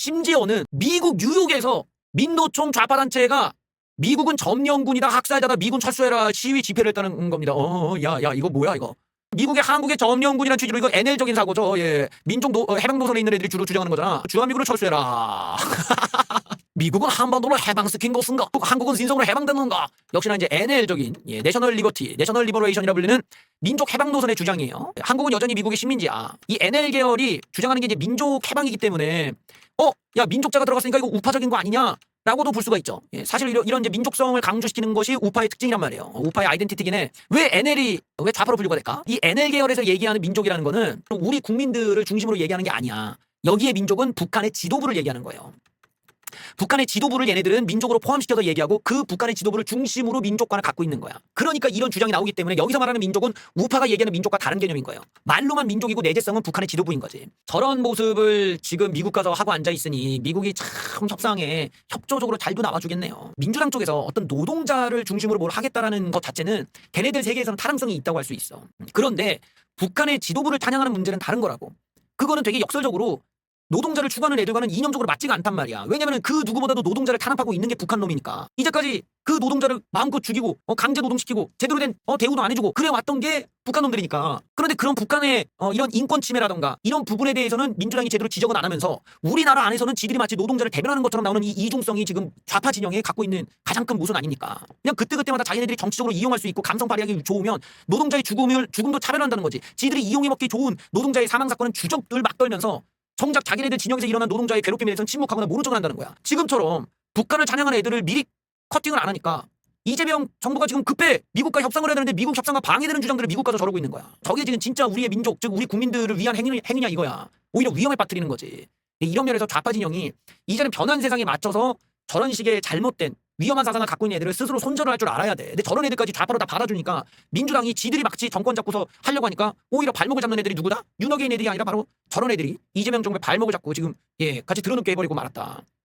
심지어는 미국 뉴욕에서 민노총 좌파 단체가 미국은 점령군이다 학살자다 미군 철수해라 시위 집회를 했다는 겁니다. 어, 야, 야, 이거 뭐야 이거? 미국의 한국의 점령군이라는 취지로 이거 NL적인 사고죠. 예, 민족 노, 어, 해방 노선에 있는 애들이 주로 주장하는 거잖아. 주한미군을 철수해라. 미국은 한반도를 해방시킨 것인가? 한국은 신성으로 해방된 건가? 역시나 이제 NL적인 예, 내셔널 리버티, 내셔널 리버레이션이라 불리는 민족 해방 노선의 주장이에요. 한국은 여전히 미국의 식민지야. 이 NL 계열이 주장하는 게 이제 민족 해방이기 때문에 어, 야 민족자가 들어갔으니까 이거 우파적인 거 아니냐? 라고도 볼 수가 있죠. 예, 사실 이런, 이런 이제 민족성을 강조시키는 것이 우파의 특징이란 말이에요. 우파의 아이덴티티긴 해. 왜 NL이 왜 좌파로 분류가 될까? 이 NL 계열에서 얘기하는 민족이라는 거는 우리 국민들을 중심으로 얘기하는 게 아니야. 여기에 민족은 북한의 지도부를 얘기하는 거예요. 북한의 지도부를 얘네들은 민족으로 포함시켜서 얘기하고 그 북한의 지도부를 중심으로 민족관을 갖고 있는 거야. 그러니까 이런 주장이 나오기 때문에 여기서 말하는 민족은 우파가 얘기하는 민족과 다른 개념인 거예요. 말로만 민족이고 내재성은 북한의 지도부인 거지. 저런 모습을 지금 미국 가서 하고 앉아 있으니 미국이 참 협상에 협조적으로 잘도 나와주겠네요. 민주당 쪽에서 어떤 노동자를 중심으로 뭘 하겠다라는 것 자체는 걔네들 세계에서는 타당성이 있다고 할 수 있어. 그런데 북한의 지도부를 찬양하는 문제는 다른 거라고. 그거는 되게 역설적으로 노동자를 추구하는 애들과는 이념적으로 맞지가 않단 말이야. 왜냐면 그 누구보다도 노동자를 탄압하고 있는 게 북한 놈이니까. 이제까지 그 노동자를 마음껏 죽이고 어, 강제 노동시키고 제대로 된 어, 대우도 안 해주고 그래 왔던 게 북한 놈들이니까. 그런데 그런 북한의 어, 이런 인권 침해라던가 이런 부분에 대해서는 민주당이 제대로 지적은 안 하면서 우리나라 안에서는 지들이 마치 노동자를 대변하는 것처럼 나오는 이 이중성이 지금 좌파 진영에 갖고 있는 가장 큰 모순 아닙니까? 그냥 그때그때마다 자기네들이 정치적으로 이용할 수 있고 감성 발휘하기 좋으면 노동자의 죽음을 죽음도 차별한다는 거지. 지들이 이용해 먹기 좋은 노동자의 사망 사건은 주적을 막 떨면서 정작 자기네들 진영에서 일어난 노동자의 괴롭힘에 대해서는 침묵하거나 모른 척을 한다는 거야. 지금처럼 북한을 찬양하는 애들을 미리 커팅을 안 하니까 이재명 정부가 지금 급해 미국과 협상을 해야 되는데 미국 협상과 방해되는 주장들을 미국 가서 저러고 있는 거야. 저게 지금 진짜 우리의 민족, 즉 우리 국민들을 위한 행위, 행위냐 이거야. 오히려 위험에 빠뜨리는 거지. 이런 면에서 좌파 진영이 이제는 변한 세상에 맞춰서 저런 식의 잘못된 위험한 사상을 갖고 있는 애들을 스스로 손절을 할 줄 알아야 돼. 근데 저런 애들까지 좌파로 다 받아주니까 민주당이 지들이 막지 정권 잡고서 하려고 하니까 오히려 발목을 잡는 애들이 누구다? 윤석열 애들이 아니라 바로 저런 애들이 이재명 정부의 발목을 잡고 지금 예 같이 들어눕게 해버리고 말았다.